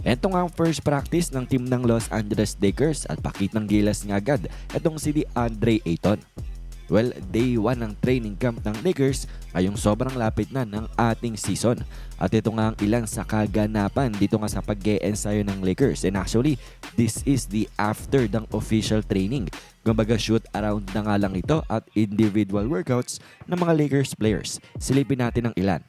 Ito nga ang first practice ng team ng Los Angeles Lakers at pakitang gilas nga agad itong si DeAndre Ayton. Well, day 1 ng training camp ng Lakers ngayong sobrang lapit na ng ating season. At ito nga ang ilan sa kaganapan dito nga sa pag ensayo ng Lakers. And actually, this is the after ng official training. Kumbaga shoot around na nga lang ito at individual workouts ng mga Lakers players. Silipin natin ang ilan.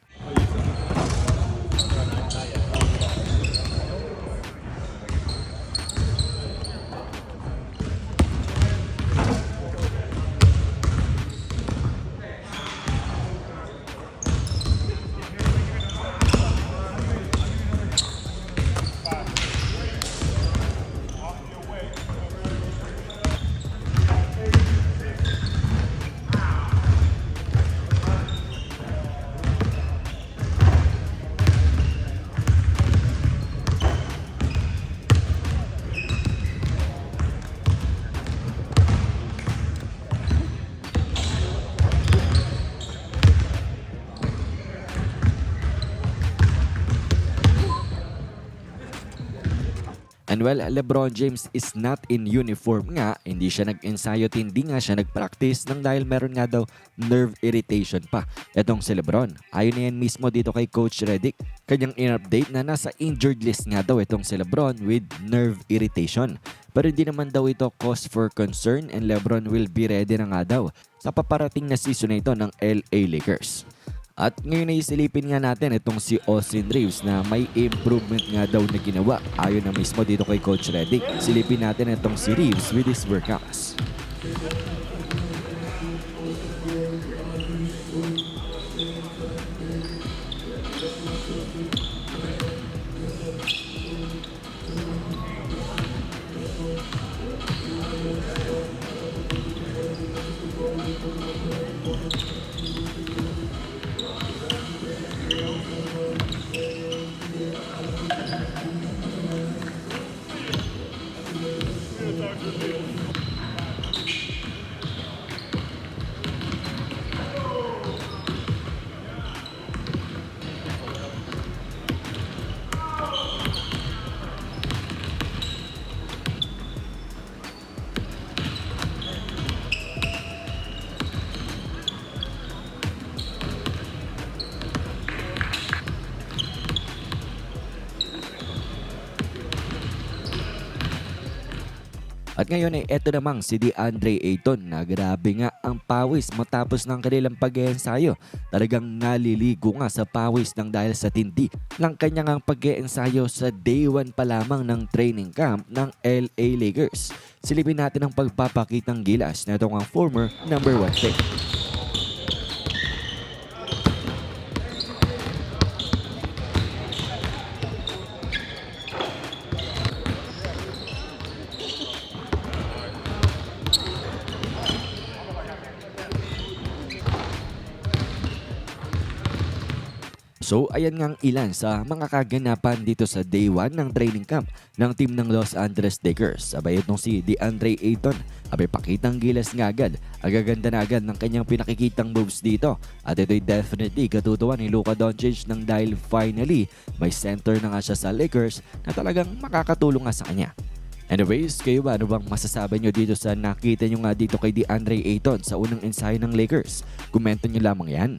And well, LeBron James is not in uniform nga. Hindi siya nag-ensayo at hindi nga siya nag-practice nang dahil meron nga daw nerve irritation pa. Etong si LeBron. Ayon na yan mismo dito kay Coach Redick. Kanyang in-update na nasa injured list nga daw itong si LeBron with nerve irritation. Pero hindi naman daw ito cause for concern and LeBron will be ready na nga daw sa paparating na season na ito ng LA Lakers. At ngayon ay silipin nga natin itong si Austin Reeves na may improvement nga daw na ginawa ayon na mismo dito kay Coach Redick. Silipin natin itong si Reeves with his workouts. At ngayon ay eto namang si DeAndre Ayton na grabe nga ang pawis matapos ng kanilang pag-iensayo. Talagang naliligo nga sa pawis ng dahil sa tindi ng kanyang pag-iensayo sa day 1 pa lamang ng training camp ng LA Lakers. Silipin natin ang pagpapakitang gilas na itong ang former number 1 pick. So ayan nga ang ilan sa mga kaganapan dito sa day 1 ng training camp ng team ng Los Angeles Lakers. Sabay itong si DeAndre Ayton. Abay pakitang gilas nga agad. Agaganda na agad ng kanyang pinakikitang moves dito. At ito'y definitely katutuwa ni Luka Doncic nang dahil finally may center na nga siya sa Lakers na talagang makakatulong nga sa kanya. Anyways, kayo ba ano bang masasabi nyo dito sa nakita nyo nga dito kay DeAndre Ayton sa unang ensayo ng Lakers? Komento nyo lamang yan.